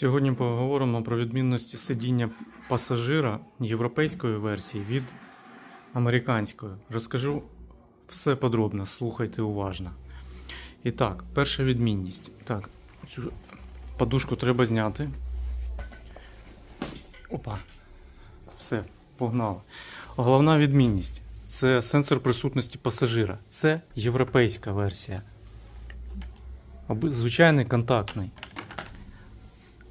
Сьогодні поговоримо про відмінності сидіння пасажира європейської версії від американської. Розкажу все подробно, слухайте уважно. І так, перша відмінність. Так, цю подушку треба зняти. Опа. Все, погнали. Головна відмінність це сенсор присутності пасажира. Це європейська версія. Звичайний контактний.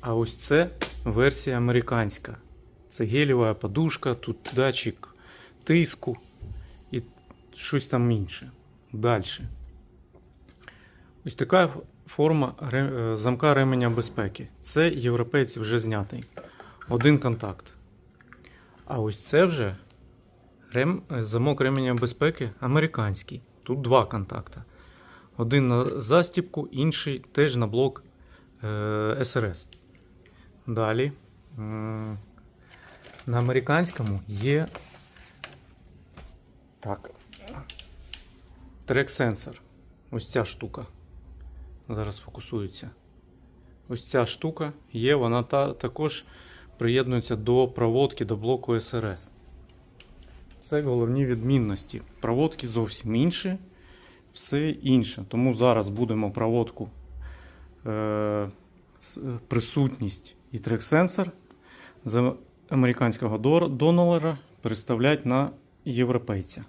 А ось це версія американська. Це гелєва подушка, тут датчик тиску і щось там інше. Далі. Ось така форма е, замка ременя безпеки. Це європейці вже знятий. Один контакт. А ось це вже рем... е, замок ременя безпеки американський. Тут два контакта. Один на застіпку, інший теж на блок е, СРС. Далі. На американському є. Так. Трек-сенсор. Ось ця штука. Зараз фокусується. Ось ця штука є, вона та, також приєднується до проводки до блоку СРС. Це головні відмінності. Проводки зовсім інші, все інше. Тому зараз будемо проводку е, присутність і трек-сенсор з американського донора представляти на європейця.